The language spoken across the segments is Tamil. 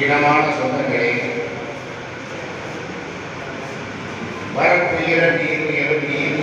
இனமான சொந்தங்களே. வரப்புயர நீர் உயர் நீர்.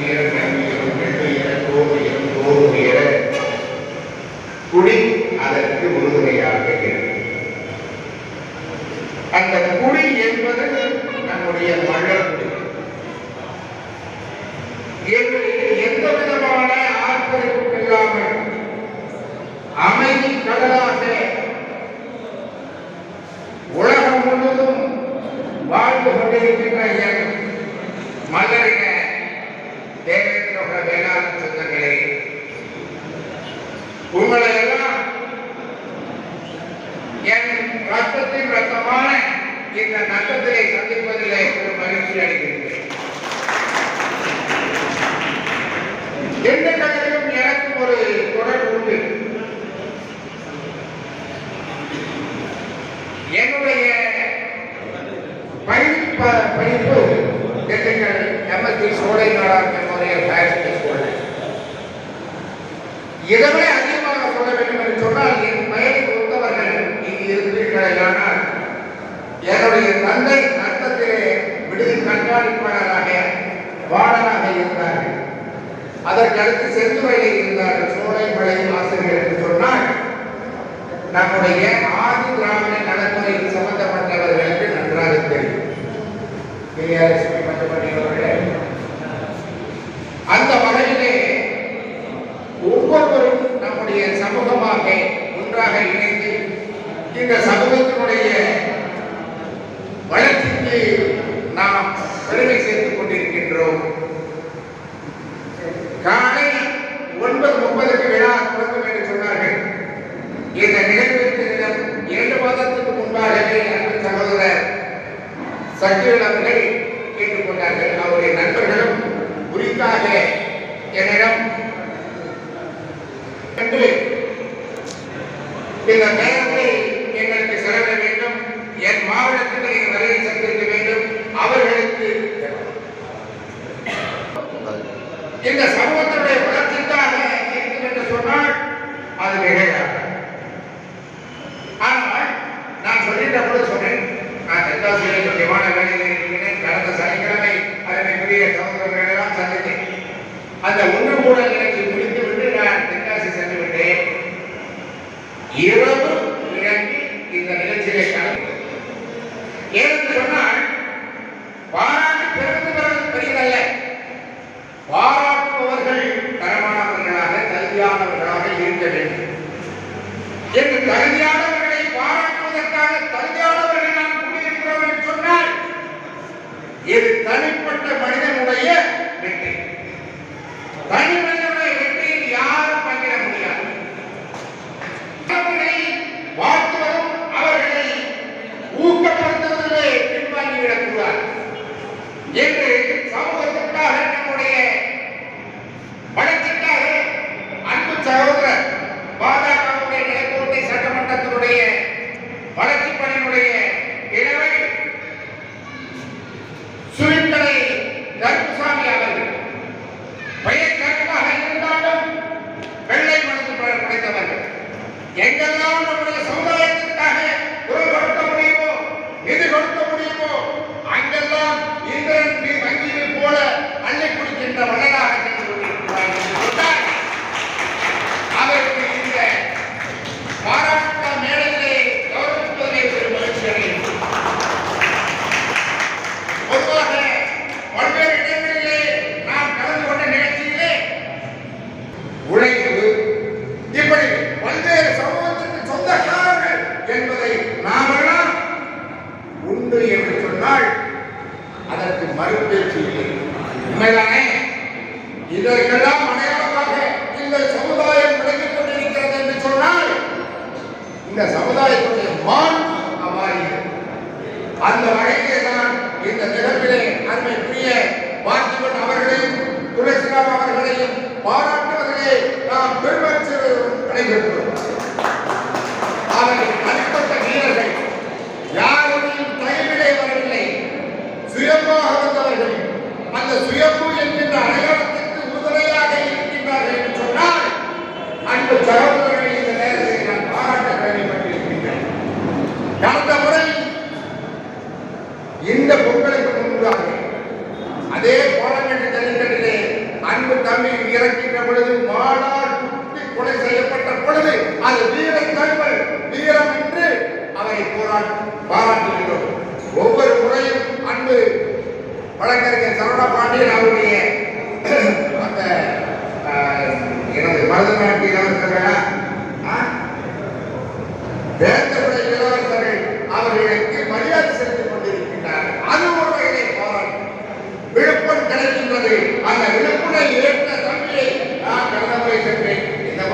நீங்கள் நட்டத்திலே சந்திப்பதிலே ஒரு மகிழ்ச்சி அடைகிறீர்கள்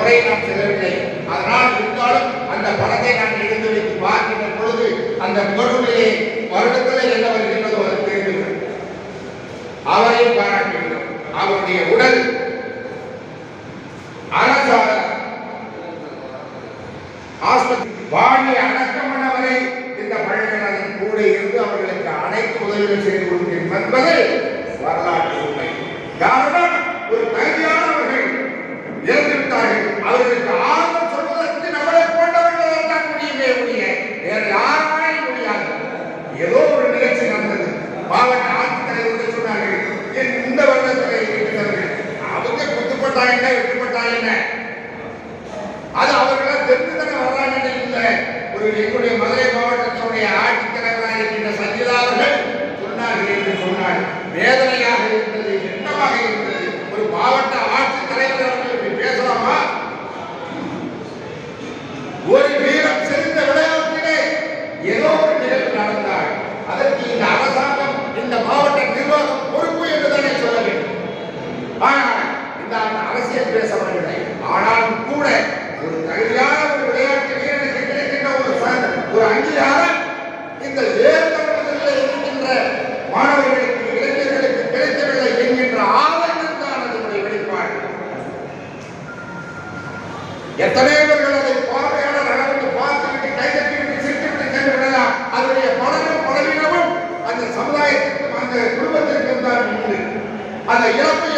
தொகையை நான் செல்லவில்லை அதனால் இருந்தாலும் அந்த பணத்தை நான் எடுத்து வைத்து பார்க்கின்ற பொழுது அந்த பொருளிலே வருடத்தில் என்ன வருகின்றதோ அது தெரிந்துள்ளது அவரை பாராட்டுகிறோம். அவருடைய உடல் அரசாக ஆஸ்பத்திரி எங்களுடைய மதுரை மாவட்டத்தினுடைய ஆட்சித்தலைவராக இருக்கின்ற சஞ்சிதாவர்கள் சொன்னார்கள் என்று சொன்னார் வேதனை இறப்பை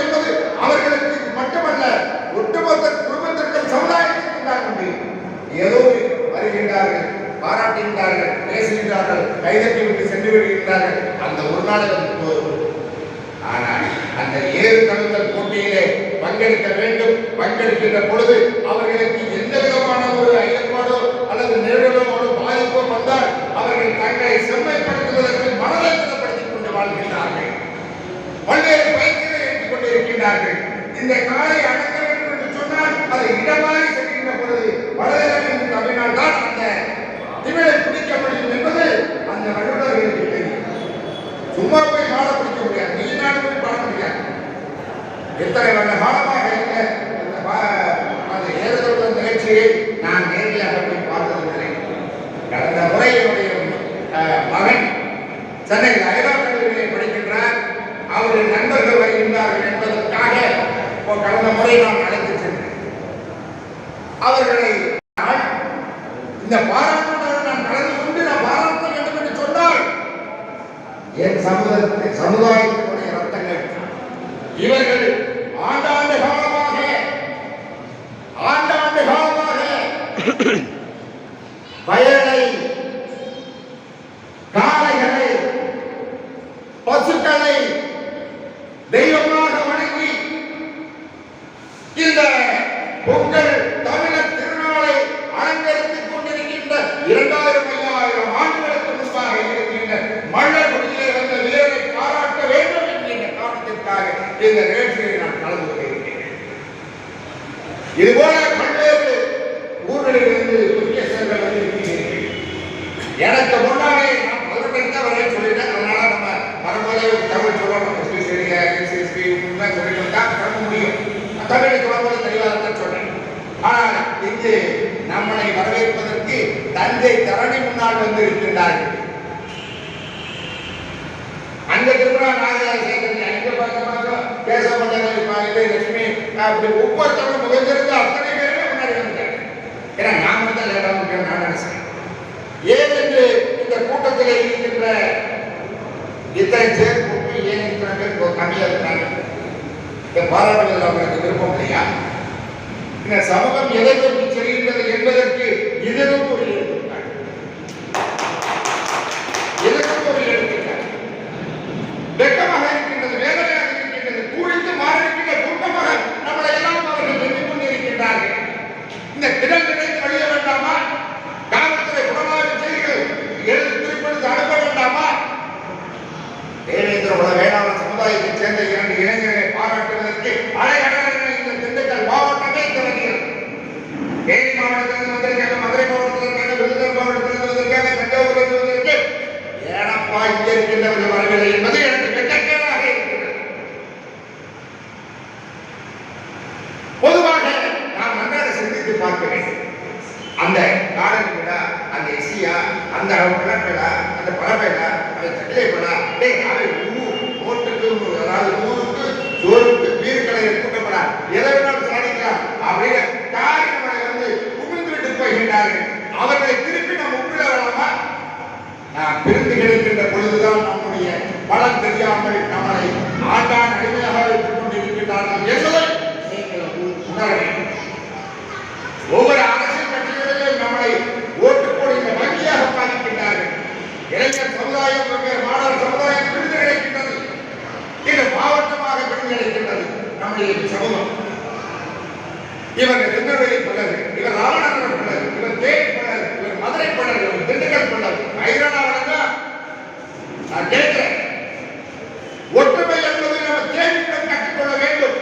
எத்தனை வருட காலமாக இருக்க அந்த ஏறுதல் நிகழ்ச்சியை நான் நேரில் போய் பார்த்ததில்லை கடந்த முறையினுடைய மகன் சென்னையில் ஐராப் கல்லூரியிலே படிக்கின்றார். அவருடைய நண்பர்கள் வருகின்றார்கள் என்பதற்காக கடந்த முறை நான் அழைத்து சென்றேன். அவர்களை இந்த பாராளுமன்றம் நான் கலந்து கொண்டு நான் பாராட்ட வேண்டும் என்று சொன்னால் என் சமுதாயத்தின் சமுதாயத்தினுடைய ரத்தங்கள் இவர்கள் வந்திருக்கின்றார்கள். அந்த திருமண நாகராஜ சேகரன் எங்க பார்க்க பார்க்க பேச மாட்டாங்க லட்சுமி அப்படி ஒவ்வொருத்தவங்க முகஞ்சிருந்து அத்தனை பேருமே முன்னாடி வந்துட்டாங்க. ஏன்னா நாம தான் லேட்டாக முடியும் நான் நினைச்சேன். ஏனென்று இந்த கூட்டத்தில் இருக்கின்ற இத்தனை பேர் கூட்டு ஏன் இத்தனை பேர் கம்மியாக இருக்கிறாங்க இந்த பாராட்டுவதில் அவங்களுக்கு விருப்பம் இல்லையா? இந்த சமூகம் எதை நோக்கி செல்கின்றது என்பதற்கு இதுவும் ஒரு hermana நம்முடைய சமூகம். இவர்கள் திருநெல்வேலி பலர் இவர் ராமநாதன் பலர் இவர் தேனி பிள்ளர் இவர் மதுரை பிள்ளர் இவர் திண்டுக்கல் பிள்ளர் ஐரானா வழங்க நான் கேட்கிறேன் ஒற்றுமை என்பதை நம்ம தேடியிடம் கற்றுக்கொள்ள வேண்டும்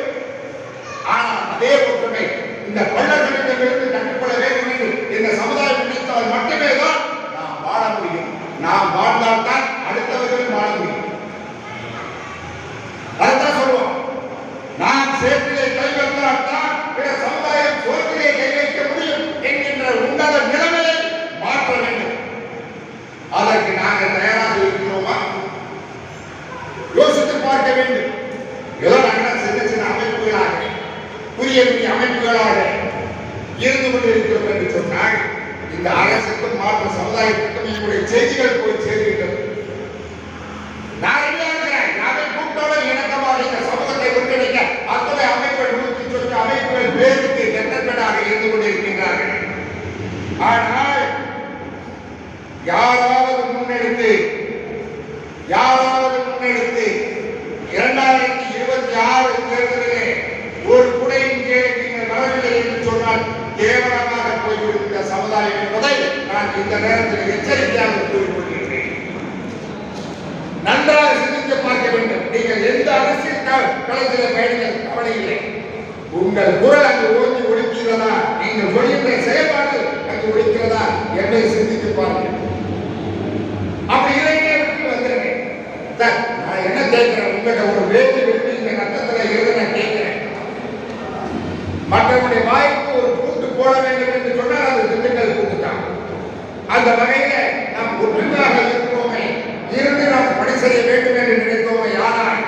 ஆனால் அதே ஒற்றுமை இந்த பள்ளர்களிடமிருந்து கற்றுக்கொள்ள வேண்டும் என்று இந்த சமுதாயம் நினைத்தால் மட்டுமே தான் நாம் வாழ முடியும் நாம் வாழ்ந்தால் தான் அடுத்தவர்களும் வாழ முடியும் அதைத்தான் சொல்லுவோம் நாம் சேற்றிலே கை வைத்தால் தான் பிற சமுதாயம் சோற்றிலே கை வைக்க முடியும் என்கின்ற உன்னத நிலைமையை மாற்ற வேண்டும் அதற்கு நாங்கள் தயாராக இருக்கிறோமா யோசித்து பார்க்க வேண்டும் ஏதோ நாங்கள் சின்ன சின்ன அமைப்புகளாக புதிய புதிய அமைப்புகளாக இருக்கிறோம் என்று சொன்னால் இந்த அரசுக்கும் மாற்ற சமுதாயத்துக்கும் என்னுடைய செய்திகள் போய் சேர்கின்றது நான் இருக்கிறேன் நாளை கூட்டோட இணக்கமாக இந்த சமூகத்தை ஒன்றிணைக்க அத்தனை அமைப்புகள் நூற்றி அமைப்புகள் பேருக்கு எண்ணங்களாக இருந்து கொண்டிருக்கின்றார்கள். ஆனால் யாராவது முன்னெடுத்து யாராவது முன்னெடுத்து இரண்டாயிரத்தி இருபத்தி ஆறு தேர்தலிலே ஒரு குடையின் கீழே நீங்கள் வரவில்லை என்று சொன்னால் கேவலமாக போய்விடும் இந்த சமுதாயம் என்பதை நான் இந்த நேரத்தில் எச்சரிக்கையாக கூறிக்கொள்கின்றேன் நன்றாக சிந்தித்து பார்க்க வேண்டும். நீங்கள் எந்த அரசியல் களத்தில் பயணிகள் கவலை இல்லை உங்கள் குரல் அங்கு ஓங்கி ஒழிக்கிறதா நீங்கள் சொல்கின்ற செயல்பாடு அங்கு ஒழிக்கிறதா என்பதை சிந்தித்து பாருங்கள் அப்படி இல்லைன்னே விட்டு வந்துருங்க சார் நான் என்ன கேட்கிறேன் உங்கள்கிட்ட ஒரு வேதி விட்டு இந்த கட்டத்துல இருந்து நான் கேட்கிறேன் மற்றவனுடைய வாய்ப்பு ஒரு கூட்டு போட வேண்டும் என்று சொன்னால் அது திண்டுக்கல் கூட்டு தான் அந்த வகையில நாம் ஒற்றுமையாக இருக்கிறோமே இருந்து நாம் பணி செய்ய வேண்டும் என்று நினைத்தோமே ஆனால்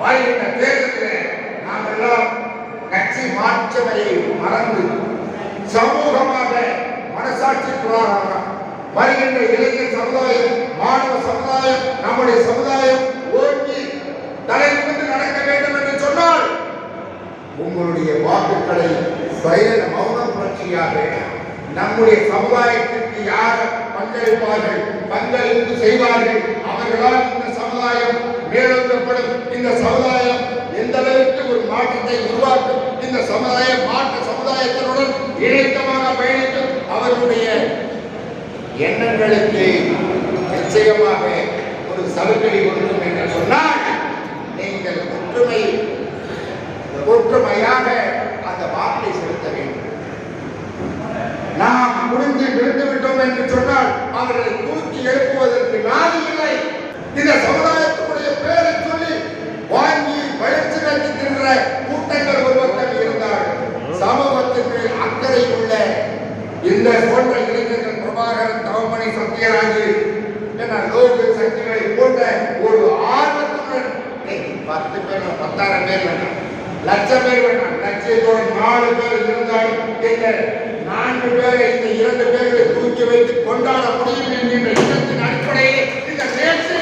வருகின்ற தேர்தலில் நாம் எல்லாம் கட்சி மாற்றமையை மறந்து சமூகமாக மனசாட்சி பிரகாரம் வருகின்ற இளைஞர் சமுதாயம் மாணவ சமுதாயம் நம்முடைய சமுதாயம் ஓங்கி தலை நிமிர்ந்து நடக்க வேண்டும் என்று சொன்னால் உங்களுடைய வாக்குகளை சைலன் மௌன புரட்சியாக நம்முடைய சமுதாயத்திற்கு யார் பங்களிப்பார்கள் பங்களிப்பு செய்வார்கள் அவர்களால் இந்த சமுதாயம் மேலோங்கப்படும் இந்த சமுதாயம் எந்த அளவிற்கு ஒரு மாற்றத்தை உருவாக்கும் இந்த சமுதாய மாற்ற சமுதாயத்தினுடன் இணக்கமாக பயணிக்கும் அவர்களுடைய எண்ணங்களுக்கு நிச்சயமாக ஒரு சலுகை கொடுக்கும் என்று சொன்னால் நீங்கள் ஒற்றுமை ஒற்றுமையாக அந்த வாக்கை செலுத்த வேண்டும். நாம் முடிந்து விழுந்து விட்டோம் என்று சொன்னால் அவர்களை தூக்கி எழுப்புவதற்கு நாதி இல்லை. இந்த சமுதாயத்தினுடைய இந்த போன்ற இளைஞர்கள் பிரபாகரன் தவமணி சத்யராஜ் என்ன சக்திகளை போட்ட ஒரு ஆர்வத்துடன் பத்து பேர் பத்தாயிரம் பேர் வேண்டாம் லட்சம் பேர் வேண்டாம் லட்சத்தோட நாலு பேர் இருந்தாலும் இந்த நான்கு பேரை இந்த இரண்டு பேர்களை தூக்கி வைத்து கொண்டாட முடியும் என்கின்ற எண்ணத்தின் அடிப்படையில் இந்த நேற்று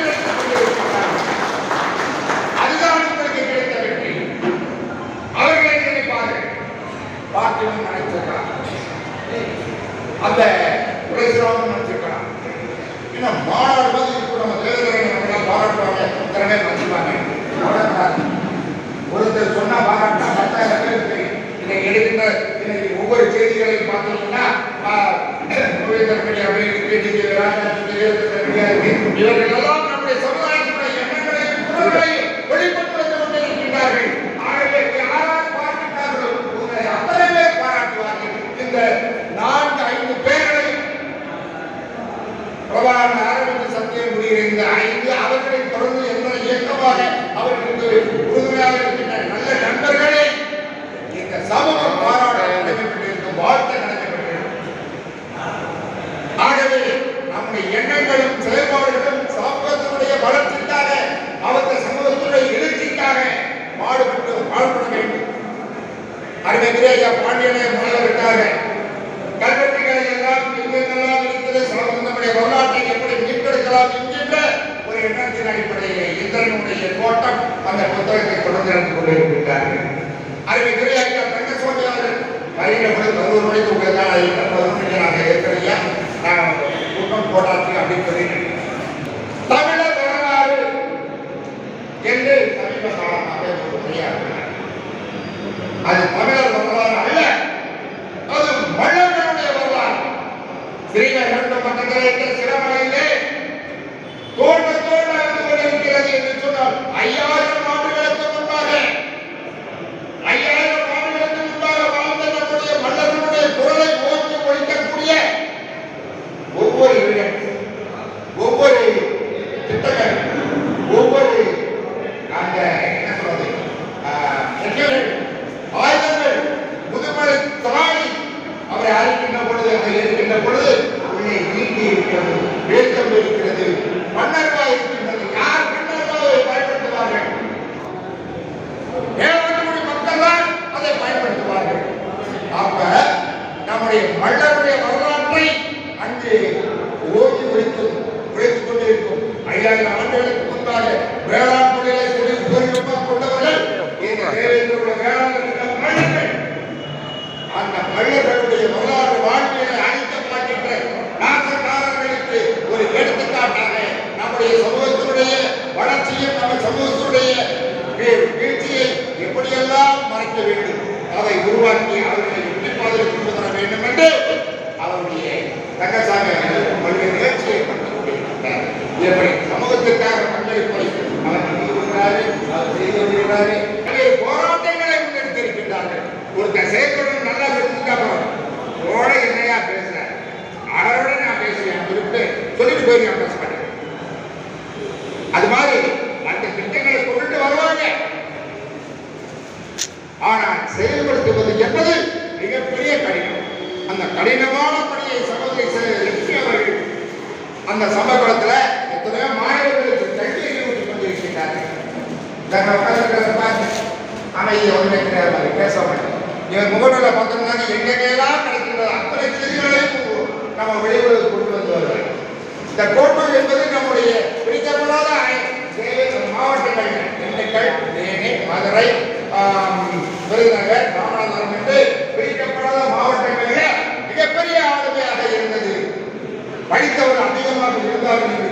அதுதான் உங்களுக்கு கிடைத்த வெற்றி அவர்களை நினைப்பார்கள் பாக்கியம் நினைச்சிருக்கிறார் அந்த உரைசிராமன் நினைச்சிருக்கிறார் இன்னும் மாணவர் மாதிரி இருக்கும். நம்ம தேவையான பாராட்டுவாங்க. இத்தனை பேர் நினைச்சுப்பாங்க ஒருத்தர் சொன்னா பாராட்டா பத்தாயிரம் பேர் தெரியும். இன்னைக்கு எடுக்கின்ற இன்னைக்கு ஒவ்வொரு செய்திகளையும் பார்த்தீங்கன்னா இவர்கள் எல்லாம் நம்முடைய சமுதாயத்தினுடைய எண்ணங்களையும் குரல்களையும் வருகிற இந்த ஐந்து அவர்களை தொடர்ந்து என்ன இயக்கமாக அவர்களுக்கு உறுதுணையாக இருக்கின்ற நல்ல நண்பர்களே இந்த சமூகம் பாராட்ட நடைபெற்றிருக்கும் வாழ்க்கை நடைபெற்றிருக்கும். ஆகவே நம்முடைய எண்ணங்களும் செயல்பாடுகளும் சமூகத்தினுடைய வளர்ச்சிக்காக அவரது சமூகத்துடைய எழுச்சிக்காக பாடுபட்டு பாடுபட வேண்டும். அருமை கிரேயா பாண்டியனை முதல்வருக்காக கல்வெட்டுகளை எல்லாம் எங்கெல்லாம் இருக்கிற நம்முடைய வரலாற்றை எப்படி மீட்டெடுக்கலாம் இந்திரனுடைய கோட்டம் அந்த புத்தகத்தை தொடர்ந்து நடந்து கொண்டிருக்கிறார்கள் அருமை துறையாக தங்க அவர்கள் வருகிற பொழுது பதினோரு மணிக்கு உங்களுக்கு பதினொரு மணிக்கு நாங்கள் ஏற்கனவே நான் கூட்டம் போட்டாச்சு அப்படின்னு சொல்லி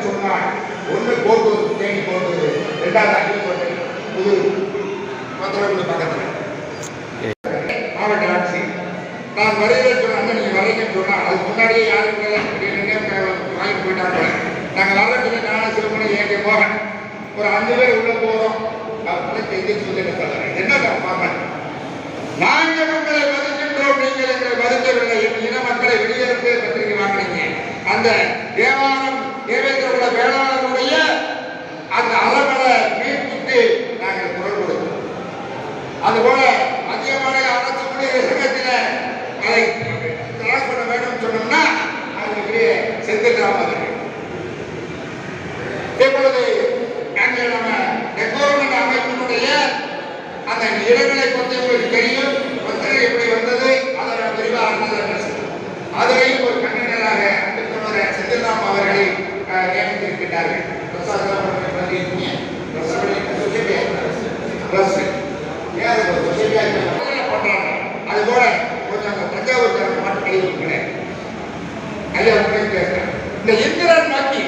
சொன்னால் ஒன்று கோட்டூர் தேங்கி கோட்டூர் இரண்டாவது அகிலக்கோட்டை புது மதுரை பக்கத்தில். மாவட்ட ஆட்சி. நான் வருகிறேன் சொன்ன அண்ணன் நீங்க வரீங்கன்னு சொன்னா அதுக்கு முன்னாடியே யாரும் வாங்கி போயிட்டாங்க. நாங்கள் வர சொல்லி நானும் சிறுமணி ஏகே போகணும் ஒரு அஞ்சு பேர் உள்ள போறோம். அப்படின்னு செய்தி சொல்லி சொல்றேன். என்ன பார்ப்பேன் நாங்கள் உங்களை மதிக்கின்றோம் நீங்கள் எங்களை மதிக்கவில்லை. என் இன மக்களை வெளியேறப்பே பத்திரிகை வாங்கினீங்க. அந்த தேவாரம் தேவேந்திரோட வேளாளருடைய அந்த அறமலை மீட்புக்கு நாங்கள் குரல் கொடுக்கிறோம். அதுபோல மத்திய மாநில அரசு ஊழியர் சங்கத்தில அதை கிராஸ் பண்ண வேண்டும் சொன்னோம்னா அதுக்கு செந்தில் ராமன் இப்பொழுது நாங்கள் நம்ம டெக்கோரமெண்ட் அமைப்பினுடைய அந்த இடங்களை பற்றி உங்களுக்கு தெரியும். பத்திரிகை எப்படி வந்தது அதை நான் விரிவாக அடுத்தது பேசுகிறேன் அதிலையும் ஒரு கண்ணனராக அன்புக்குரிய செந்தில் ராம் அவர்களை நியமித்திருக்கிறார்கள் பிரசாத் ஏன் அது அது கொஞ்சம் தஞ்சாவூர் மாட்டு கழிவுக்கிறேன் ஐயா உங்களுக்கு இந்த இந்திரன் வங்கி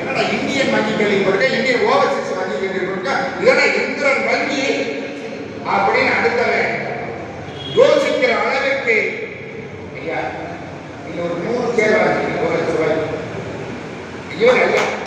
என்னடா இந்தியன் வங்கி கேள்விப்பட்டிருக்க இந்தியன் ஓவர்சீஸ் வங்கி கேள்விப்பட்டிருக்க இதெல்லாம் இந்திரன் வங்கி அப்படின்னு அடுத்தவன் யோசிக்கிற அளவுக்கு ஐயா நீங்க ஒரு நூறு பேர் வாங்கி ஒரு லட்சம் ரூபாய் ஐயோ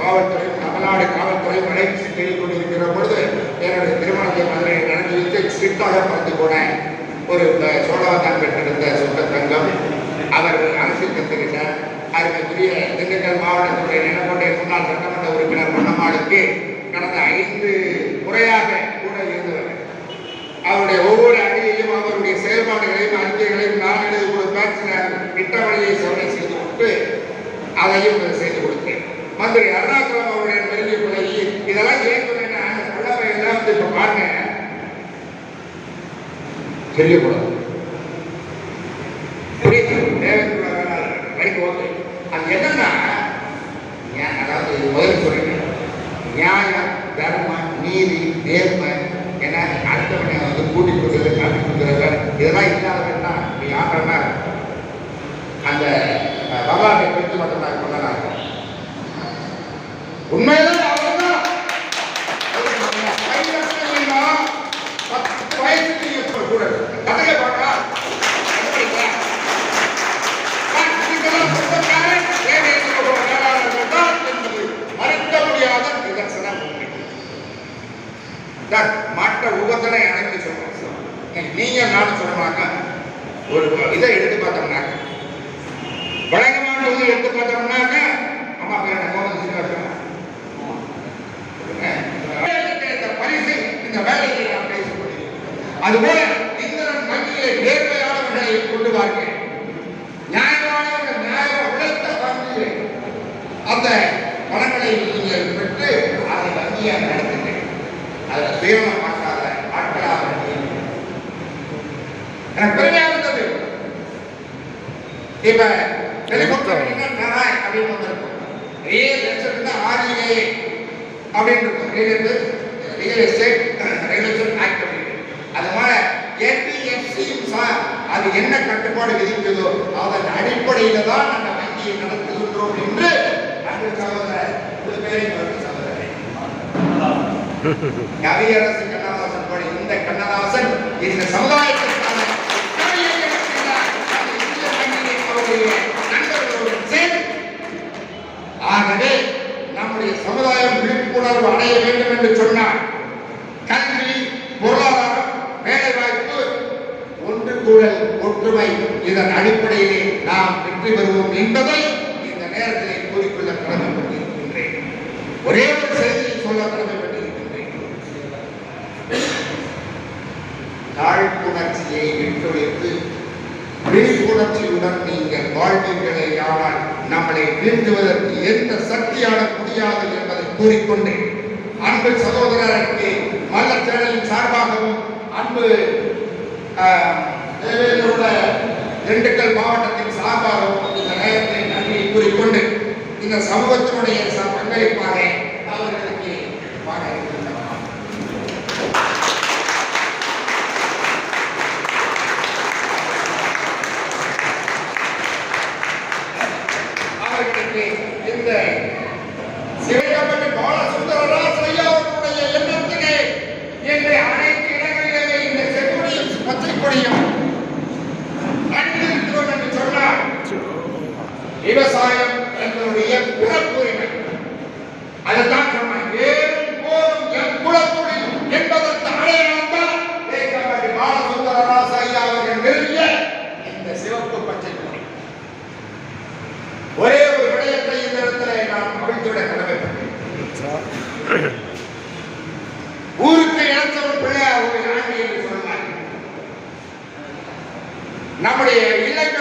காவல்துறை தமிழ்நாடு காவல்துறை அழைத்து செய்து கொண்டிருக்கிற பொழுது என்னுடைய திருமணத்தை மதுரை நடந்து வைத்து சிட்டாக பார்த்து போனேன் ஒரு சோழாவதான் பெற்றிருந்த சொந்த தங்கம். அவர் அரசு கற்றுக்கிட்டார் அருமைக்குரிய திண்டுக்கல் மாவட்டத்துடைய நிலக்கோட்டை முன்னாள் சட்டமன்ற உறுப்பினர் பொன்னம்மாளுக்கு கடந்த ஐந்து முறையாக கூட இருந்தவர் அவருடைய ஒவ்வொரு அணியையும் அவருடைய செயல்பாடுகளையும் அறிக்கைகளையும் நான் எழுதி கொடுப்பேன் சில திட்டவழியை சோதனை செய்து கொண்டு அதையும் செய்து மந்திரி அருணாச்சலம் அவருடைய நெருங்கிய பழகி இதெல்லாம் கேட்கணும் சொன்னேன்னா எல்லாம் வந்து இப்ப பாருங்க. தெரியக்கூடாது. புரியுது? தேவைக்குள்ள ஓகே. அது என்னன்னா அதாவது முதல் சொல்றேன் நியாயம் தர்மம் நீதி நேர்மை என அடுத்தவனை வந்து கூட்டி கொடுக்குறது காட்டி கொடுக்குறது இதெல்லாம் இல்லாதவன்னா நீ ஆடுறனா அந்த பகவானை வரலாற்றை குறித்து மட்டும் தான் உண்மையிலே அவர்தான். பத்து வயசுக்கு கூட கதையை பார்க்கா நான் இதுக்கெல்லாம் ஒரு முடியாத உபத்தனை அனைத்து சொல்றோம். நீங்க நானும் சொல்லுவாங்க. ஒரு இதை எடுத்து பார்த்தா வழக்கமான வந்து எடுத்து பார்த்தோம்னாக்க அம்மா பேர் கோவில் சீனிவாசன் இந்த பரிசு இந்த வேலையை நாம் பேசிக் கொண்டிருக்கிறோம் அதுபோல இந்திரன் வங்கியிலே நேர்மையானவர்களை கொண்டு வாருங்கள். நியாயமானவர்கள் நியாய உழைத்த வங்கியிலே அந்த பணங்களை நீங்கள் பெற்று அதை வங்கியாக நடத்துங்கள். அதில் சுயமாக மாற்றாத ஆட்களாக. எனக்கு பெருமையாக இருந்தது. இப்ப அப்படின்னு வந்திருக்கும் தான் ஆர்இஏ அப்படின்னு இருக்கும் real real estate regulation act அப்படின்னு அது மாதிரி என்பிஎஃப்சியும் சார் அது என்ன கட்டுப்பாடு விதிக்குதோ அதன் அடிப்படையில தான் அந்த வங்கியை நடத்துகின்றோம் என்று அன்பு சகோதரர் ஒரு பேரையும் வருகிற சகோதரர் கவியரசு கண்ணதாசன் போல இந்த கண்ணதாசன் இந்த சமுதாயத்திற்கான ஆகவே நம்முடைய சமுதாயம் விழிப்புணர்வு அடைய வேண்டும் என்று சொன்னார் கல்வி பொருளாதாரம் வேலை வாய்ப்பு ஒன்று கூடல் ஒற்றுமை இதன் அடிப்படையிலே நாம் வெற்றி பெறுவோம் என்பதை இந்த நேரத்திலே கூறிக்கொள்ள கடமைப்பட்டிருக்கின்றேன். ஒரே ஒரு செய்தியை சொல்ல கடமை ஆசையை விட்டொழித்து விழிப்புணர்ச்சியுடன் நீங்கள் வாழ்வீர்களே ஆனால் நம்மளை வீழ்த்துவதற்கு எந்த சக்தியான முடியாது என்பதை கூறிக்கொண்டு அன்பு சகோதரருக்கு மல்ல சேனலின் சார்பாகவும் அன்பு ஆஹ், உள்ள திண்டுக்கல் மாவட்டத்தின் சார்பாகவும் இந்த நேரத்தை நன்றியை கூறிக்கொண்டு இந்த சமூகத்தினுடைய பங்களிப்பாக அவர்களுக்கு வாழ இருக்கின்றனர் அவர்களுக்கு இந்த சிவகப்பட்டி பாலசுந்தரராஜ் ஐயா அவர்களுடைய எண்ணத்திலே இன்று அனைத்து இடங்களிலுமே இந்த செங்கொடியும் பச்சை கொடியும் அணிந்திருக்கிறோம் என்று சொன்னார் விவசாயம் எங்களுடைய பிறப்புரிமை அதைத்தான் சொன்னார் ஏறும் போரும் என் குலத்தொழில் என்பதற்கு அடையாளம் தான் தேக்கம்பட்டி பாலசுந்தரராஜ் ஐயா அவர்கள் நிறுவிய இந்த சிவப்பு பச்சை கொடி ஒரே ஒரு விடயத்தை இந்த இடத்துல நான் அவிழ்த்துவிட கடமைப்பட்டேன் ஊருக்கு இணைச்சவன் பிள்ளையார் ஒரு ஆண்டி என்று சொன்னார் நம்முடைய இல்லங்களிலே